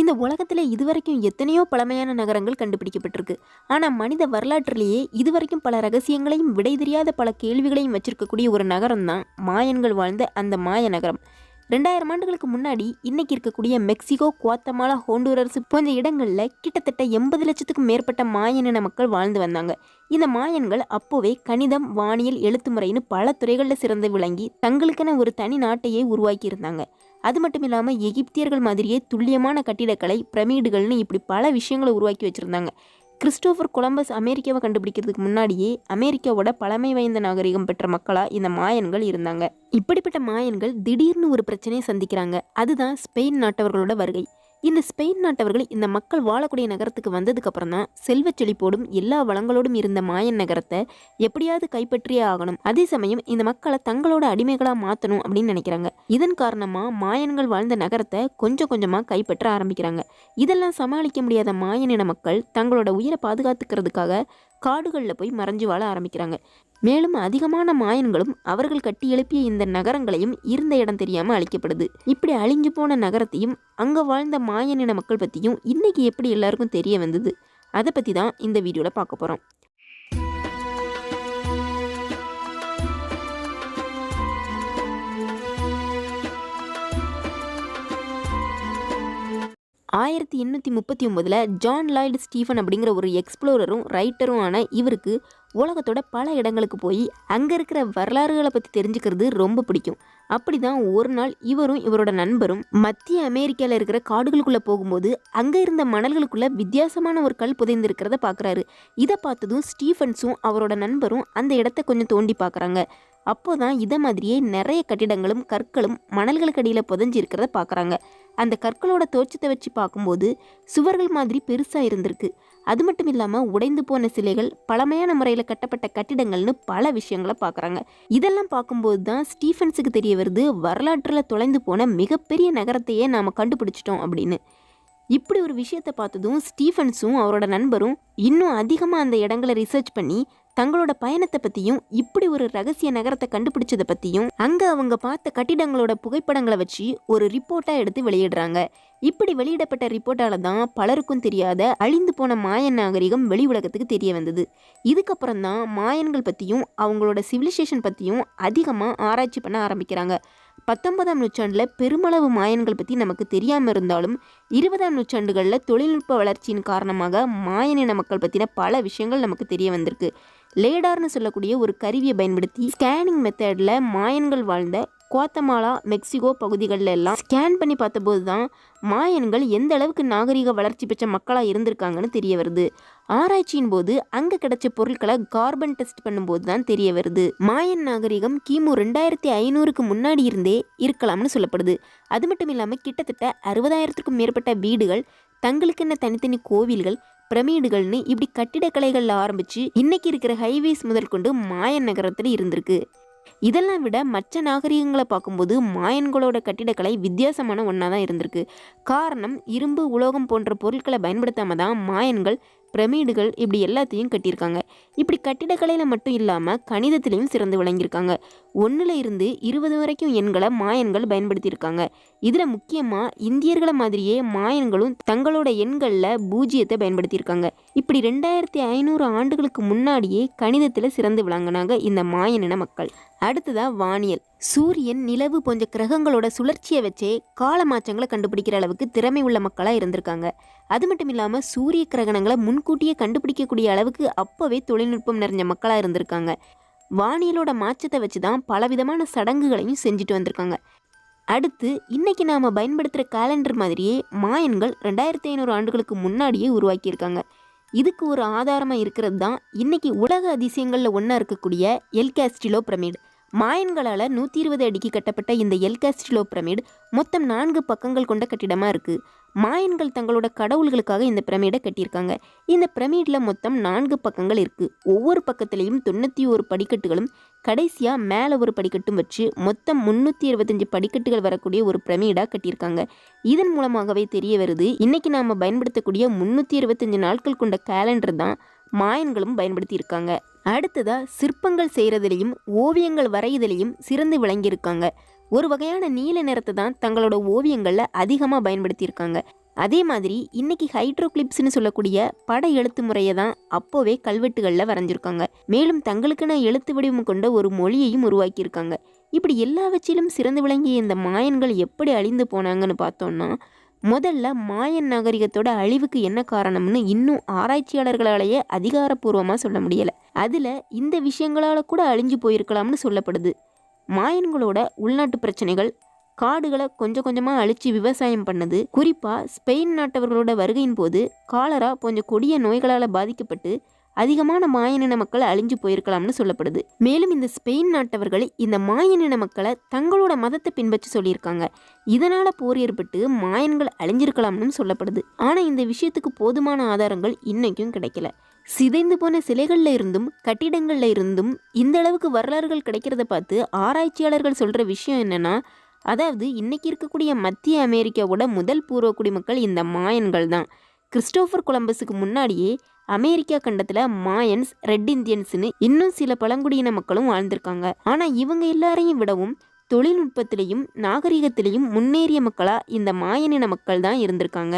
இந்த உலகத்தில் இதுவரைக்கும் எத்தனையோ பழமையான நகரங்கள் கண்டுபிடிக்கப்பட்டிருக்கு. ஆனால் மனித வரலாற்றிலேயே இதுவரைக்கும் பல ரகசியங்களையும் விடை தெரியாத பல கேள்விகளையும் வச்சிருக்கக்கூடிய ஒரு நகரம் தான் மாயன்கள் வாழ்ந்த அந்த மாய நகரம் ரெண்டாயிரம் ஆண்டுகளுக்கு முன்னாடி இன்னைக்கு இருக்கக்கூடிய மெக்சிகோ குவாத்தமாலா ஹோண்டூரர்ஸ் போன்ற இடங்களில் கிட்டத்தட்ட எண்பது லட்சத்துக்கும் மேற்பட்ட மாயனின மக்கள் வாழ்ந்து வந்தாங்க. இந்த மாயன்கள் அப்போவே கணிதம் வானியல் எழுத்து முறைன்னு பல துறைகளில் சிறந்து விளங்கி தங்களுக்கென ஒரு தனி நாட்டையே உருவாக்கி இருந்தாங்க அது மட்டும் இல்லாமல் எகிப்தியர்கள் மாதிரியே துல்லியமான கட்டிடக்கலை பிரமிடுகள்னு இப்படி பல விஷயங்களை உருவாக்கி வச்சுருந்தாங்க. கிறிஸ்டோஃபர் கொலம்பஸ் அமெரிக்காவை கண்டுபிடிக்கிறதுக்கு முன்னாடியே அமெரிக்காவோட பழமை வாய்ந்த நாகரிகம் பெற்ற மக்களாக இந்த மாயன்கள் இருந்தாங்க. இப்படிப்பட்ட மாயன்கள் திடீர்னு ஒரு பிரச்சனையை சந்திக்கிறாங்க. அதுதான் ஸ்பெயின் நாட்டவர்களோட வருகை. இந்த ஸ்பெயின் நாட்டவர்கள் இந்த மக்கள் வாழக்கூடிய நகரத்துக்கு வந்ததுக்கு அப்புறம் தான் செல்வ செழிப்போடும் எல்லா வளங்களோடும் இருந்த மாயன் நகரத்தை எப்படியாவது கைப்பற்றியே ஆகணும். அதே சமயம் இந்த மக்களை தங்களோட அடிமைகளாக மாற்றணும் அப்படின்னு நினைக்கிறாங்க. இதன் காரணமாக மாயன்கள் வாழ்ந்த நகரத்தை கொஞ்சம் கொஞ்சமாக கைப்பற்ற ஆரம்பிக்கிறாங்க. இதெல்லாம் சமாளிக்க முடியாத மாயனின மக்கள் தங்களோட உயிரை பாதுகாத்துக்கிறதுக்காக காடுகளில் போய் மறைஞ்சு வாழ ஆரம்பிக்கிறாங்க. மேலும் அதிகமான மாயன்களும் அவர்கள் கட்டி எழுப்பிய இந்த நகரங்களையும் இருந்த இடம் தெரியாமல் அழிக்கப்படுது. இப்படி அழிஞ்சு போன நகரத்தையும் அங்கே வாழ்ந்த மாயனின மக்கள் பற்றியும் இன்றைக்கி எப்படி எல்லாருக்கும் தெரிய வந்தது? அதை பற்றி தான் இந்த வீடியோவில் பார்க்க போகிறோம் ஆயிரத்தி எண்ணூற்றி முப்பத்தி ஒம்போதில் ஜான் லாய்டு ஸ்டீஃபன் அப்படிங்கிற ஒரு எக்ஸ்ப்ளோரரும் ரைட்டரும் ஆன இவருக்கு உலகத்தோட பல இடங்களுக்கு போய் அங்கே இருக்கிற வரலாறுகளை பற்றி தெரிஞ்சுக்கிறது ரொம்ப பிடிக்கும். அப்படி தான் ஒரு நாள் இவரும் இவரோட நண்பரும் மத்திய அமெரிக்காவில் இருக்கிற காடுகளுக்குள்ளே போகும்போது அங்கே இருந்த மணல்களுக்குள்ளே வித்தியாசமான ஒரு கல் புதைந்திருக்கிறத பார்க்குறாரு இதை பார்த்ததும் ஸ்டீஃபன்ஸும் அவரோட நண்பரும் அந்த இடத்த கொஞ்சம் தோண்டி பார்க்குறாங்க அப்போதான் இதை மாதிரியே நிறைய கட்டிடங்களும் கற்களும் மணல்களுக்கு அடியில் புதஞ்சு இருக்கிறத பார்க்குறாங்க அந்த கற்களோட தோற்றத்தை வச்சு பார்க்கும்போது சுவர்கள் மாதிரி பெருசாக இருந்திருக்கு. அது மட்டும் இல்லாமல் உடைந்து போன சிலைகள் பழமையான முறையில் கட்டப்பட்ட கட்டிடங்கள்னு பல விஷயங்களை பார்க்குறாங்க இதெல்லாம் பார்க்கும்போது தான் ஸ்டீஃபன்ஸுக்கு தெரிய வருது வரலாற்றில் தொலைந்து போன மிகப்பெரிய நகரத்தையே நாம் கண்டுபிடிச்சிட்டோம் அப்படின்னு. இப்படி ஒரு விஷயத்தை பார்த்ததும் ஸ்டீஃபன்ஸும் அவரோட நண்பரும் இன்னும் அதிகமாக அந்த இடங்களை ரிசர்ச் பண்ணி தங்களோட பயணத்தை பற்றியும் இப்படி ஒரு ரகசிய நகரத்தை கண்டுபிடிச்சதை பற்றியும் அங்கே அவங்க பார்த்த கட்டிடங்களோட புகைப்படங்களை வச்சு ஒரு ரிப்போர்ட்டாக எடுத்து வெளியிடுறாங்க. இப்படி வெளியிடப்பட்ட ரிப்போர்ட்டால தான் பலருக்கும் தெரியாத அழிந்து போன மாயன் நாகரிகம் வெளி உலகத்துக்கு தெரிய வந்தது. இதுக்கப்புறம் தான் மாயன்கள் பற்றியும் அவங்களோட சிவிலைசேஷன் பற்றியும் அதிகமாக ஆராய்ச்சி பண்ண ஆரம்பிக்கிறாங்க. பத்தொன்பதாம் நூற்றாண்டில் பெருமளவு மாயன்கள் பற்றி நமக்கு தெரியாமல் இருந்தாலும் இருபதாம் நூற்றாண்டுகளில் தொழில்நுட்ப வளர்ச்சியின் காரணமாக மாயனின மக்கள் பற்றின பல விஷயங்கள் நமக்கு தெரிய வந்திருக்கு. லேடார்னு சொல்லக்கூடிய ஒரு கருவியை பயன்படுத்தி ஸ்கேனிங் மெத்தடில் மாயன்கள் வாழ்ந்த குவாத்தமாலா மெக்சிகோ பகுதிகளில் எல்லாம் ஸ்கேன் பண்ணி பார்த்தபோது தான் மாயன்கள் எந்த அளவுக்கு நாகரிக வளர்ச்சி பெற்ற மக்களாக இருந்திருக்காங்கன்னு தெரிய வருது. ஆராய்ச்சியின் போது அங்கே கிடைச்ச பொருட்களை கார்பன் டெஸ்ட் பண்ணும்போது தான் தெரிய வருது. மாயன் நாகரிகம் கிமு ரெண்டாயிரத்தி ஐநூறுக்கு முன்னாடி இருந்தே இருக்கலாம்னு சொல்லப்படுது. அது மட்டும் இல்லாமல் கிட்டத்தட்ட அறுபதாயிரத்துக்கும் மேற்பட்ட வீடுகள் தங்களுக்கென்ன தனித்தனி கோவில்கள் பிரமிடுகள்னு இப்படி கட்டிடக்கலைகளில் ஆரம்பித்து இன்னைக்கு இருக்கிற ஹைவேஸ் முதல் கொண்டு மாயன் நகரத்தில் இருந்திருக்கு. இதெல்லாம் விட மற்ற நாகரிகங்களை பார்க்கும்போது மாயன்களோட கட்டிடக்கலை வித்தியாசமான ஒன்றா தான் இருந்திருக்கு. காரணம் இரும்பு உலோகம் போன்ற பொருட்களை பயன்படுத்தாமல் தான் மாயன்கள் பிரமிடுகள் இப்படி எல்லாத்தையும் கட்டியிருக்காங்க. இப்படி கட்டிடக்கலையில் மட்டும் இல்லாமல் கணிதத்திலையும் சிறந்து விளங்கியிருக்காங்க. ஒன்றில் இருந்து இருபது வரைக்கும் எண்களை மாயன்கள் பயன்படுத்தியிருக்காங்க. இதில் முக்கியமாக இந்தியர்களை மாதிரியே மாயன்களும் தங்களோட எண்களில் பூஜ்ஜியத்தை பயன்படுத்தியிருக்காங்க. இப்படி ரெண்டாயிரத்தி ஐநூறு ஆண்டுகளுக்கு முன்னாடியே கணிதத்தில் சிறந்து விளங்கினாங்க இந்த மாயனின மக்கள். அடுத்ததாக வானியல். சூரியன் நிலவு போன்ற கிரகங்களோட சுழற்சியை வச்சே கால மாற்றங்களை கண்டுபிடிக்கிற அளவுக்கு திறமை உள்ள மக்களாக இருந்திருக்காங்க. அது மட்டும் இல்லாமல் சூரிய கிரகணங்களை முன்கூட்டியே கண்டுபிடிக்கக்கூடிய அளவுக்கு அப்போவே தொழில்நுட்பம் நிறைஞ்ச மக்களாக இருந்திருக்காங்க. வானியலோட மாற்றத்தை வச்சு தான் பலவிதமான சடங்குகளையும் செஞ்சுட்டு வந்திருக்காங்க. அடுத்து இன்னைக்கு நாம் பயன்படுத்துகிற கேலண்டர் மாதிரியே மாயன்கள் ரெண்டாயிரத்தி ஐநூறு ஆண்டுகளுக்கு முன்னாடியே உருவாக்கியிருக்காங்க. இதுக்கு ஒரு ஆதாரமாக இருக்கிறது தான் இன்னைக்கு உலக அதிசயங்களில் ஒன்றா இருக்கக்கூடிய எல்காஸ்டிலோ பிரமிடு மாயன்களால் நூற்றி இருபது அடிக்கு கட்டப்பட்ட இந்த எல்காஸ்டிலோ பிரமிடு பிரமிட் மொத்தம் நான்கு பக்கங்கள் கொண்ட கட்டிடமாக இருக்குது மாயன்கள் தங்களோட கடவுள்களுக்காக இந்த பிரமிடை கட்டியிருக்காங்க. இந்த பிரமிடில் மொத்தம் நான்கு பக்கங்கள் இருக்குது ஒவ்வொரு பக்கத்துலேயும் தொண்ணூற்றி ஒரு படிக்கட்டுகளும் கடைசியாக மேலே ஒரு படிக்கட்டும் வச்சு மொத்தம் முந்நூற்றி இருபத்தஞ்சி படிக்கட்டுகள் வரக்கூடிய ஒரு பிரமிடாக கட்டியிருக்காங்க. இதன் மூலமாகவே தெரிய வருது இன்றைக்கி நாம் பயன்படுத்தக்கூடிய முந்நூற்றி இருபத்தஞ்சு நாட்கள் கொண்ட கேலண்டர் தான் மாயன்களும் பயன்படுத்தியிருக்காங்க. அடுத்ததாக சிற்பங்கள் செய்கிறதுலையும் ஓவியங்கள் வரையுதலையும் சிறந்து விளங்கியிருக்காங்க. ஒரு வகையான நீல நிறத்தை தான் தங்களோட ஓவியங்களில் அதிகமாக பயன்படுத்தியிருக்காங்க. அதே மாதிரி இன்னைக்கு ஹைட்ரோகிளிப்ஸ்னு சொல்லக்கூடிய பட எழுத்து முறையை தான் அப்போவே கல்வெட்டுகளில் வரைஞ்சிருக்காங்க. மேலும் தங்களுக்கென எழுத்து வடிவம் கொண்ட ஒரு மொழியையும் உருவாக்கியிருக்காங்க. இப்படி எல்லாவற்றிலும் சிறந்து விளங்கிய இந்த மாயன்கள் எப்படி அழிந்து போனாங்கன்னு பார்த்தோம்னா முதல்ல மாயன் நாகரிகத்தோட அழிவுக்கு என்ன காரணம்னு இன்னும் ஆராய்ச்சியாளர்களாலேயே அதிகாரப்பூர்வமாக சொல்ல முடியலை. அதில் இந்த விஷயங்களால் கூட அழிஞ்சு போயிருக்கலாம்னு சொல்லப்படுது. மாயன்களோட உள்நாட்டு பிரச்சனைகள் காடுகளை கொஞ்சம் கொஞ்சமாக அழித்து விவசாயம் பண்ணது குறிப்பாக ஸ்பெயின் நாட்டவர்களோட வருகையின் போது காலரா கொஞ்சம் கொடிய நோய்களால் பாதிக்கப்பட்டு அதிகமான மாயனின மக்கள் அழிஞ்சு போயிருக்கலாம்னு சொல்லப்படுது. மேலும் இந்த ஸ்பெயின் நாட்டவர்கள் இந்த மாயனின மக்களை தங்களோட மதத்தை பின்பற்றி சொல்லியிருக்காங்க. இதனால போர் ஏற்பட்டு மாயன்கள் அழிஞ்சிருக்கலாம்னு சொல்லப்படுது. ஆனால் இந்த விஷயத்துக்கு போதுமான ஆதாரங்கள் இன்னைக்கும் கிடைக்கல. சிதைந்து போன சிலைகளில் இருந்தும் கட்டிடங்களில் இருந்தும் இந்த அளவுக்கு வரலாறுகள் கிடைக்கிறத பார்த்து ஆராய்ச்சியாளர்கள் சொல்ற விஷயம் என்னன்னா அதாவது இன்னைக்கு இருக்கக்கூடிய மத்திய அமெரிக்காவோட முதல் பூர்வ குடிமக்கள் இந்த மாயன்கள் தான். கிறிஸ்டோபர் கொலம்பஸுக்கு முன்னாடியே அமெரிக்கா கண்டத்தில் மாயன்ஸ் ரெட் இந்தியன்ஸ்னு இன்னும் சில பழங்குடியின மக்களும் வாழ்ந்திருக்காங்க. ஆனால் இவங்க எல்லாரையும் விடவும் தொழில்நுட்பத்திலையும் நாகரிகத்திலையும் முன்னேறிய மக்களாக இந்த மாயனின மக்கள் தான் இருந்திருக்காங்க.